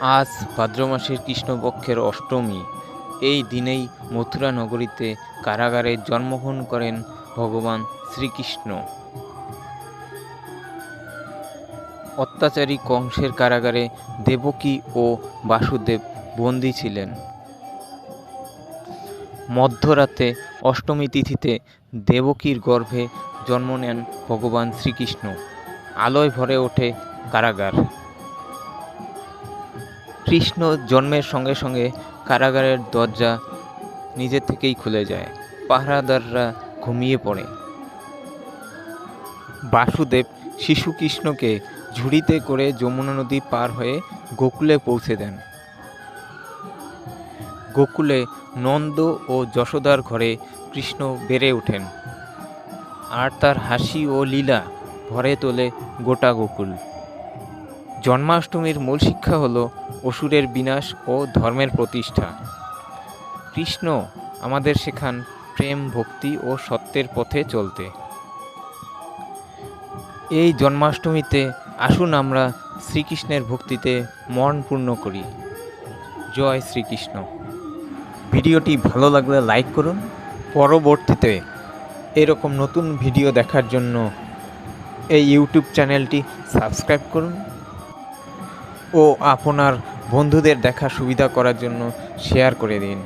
আজ ভাদ্র মাসের কৃষ্ণপক্ষের অষ্টমী। এই দিনেই মথুরা নগরীতে কারাগারে জন্মগ্রহণ করেন ভগবান শ্রীকৃষ্ণ। অত্যাচারী কংসের কারাগারে দেবকী ও বাসুদেব বন্দী ছিলেন। মধ্যরাতে অষ্টমী তিথিতে দেবকীর গর্ভে জন্ম নেন ভগবান শ্রীকৃষ্ণ। আলোয় ভরে ওঠে কারাগার। কৃষ্ণ জন্মের সঙ্গে সঙ্গে কারাগারের দরজা নিজে থেকেই খুলে যায়। পাহারাদাররা ঘুমিয়ে পড়ে। বাসুদেব শিশু কৃষ্ণকে ঝুড়িতে করে যমুনা নদী পার হয়ে গোকুলে পৌঁছে দেন। গোকুলে নন্দ ও যশোদার ঘরে কৃষ্ণ বেড়ে ওঠেন। আর তার হাসি ও লীলা ভরে তোলে গোটা গোকুল। জন্মাষ্টমীর মূল শিক্ষা হল অসুরের বিনাশ ও ধর্মের প্রতিষ্ঠা। কৃষ্ণ আমাদের শেখান প্রেম, ভক্তি ও সত্যের পথে চলতে। এই জন্মাষ্টমীতে আসুন আমরা শ্রীকৃষ্ণের ভক্তিতে মন পূর্ণ করি। জয় শ্রীকৃষ্ণ। ভিডিওটি ভালো লাগলে লাইক করুন। পরবর্তীতে এরকম নতুন ভিডিও দেখার জন্য এই ইউটিউব চ্যানেলটি সাবস্ক্রাইব করুন। ও আপনার বন্ধুদের দেখার সুবিধা করার জন্য শেয়ার করে দিন।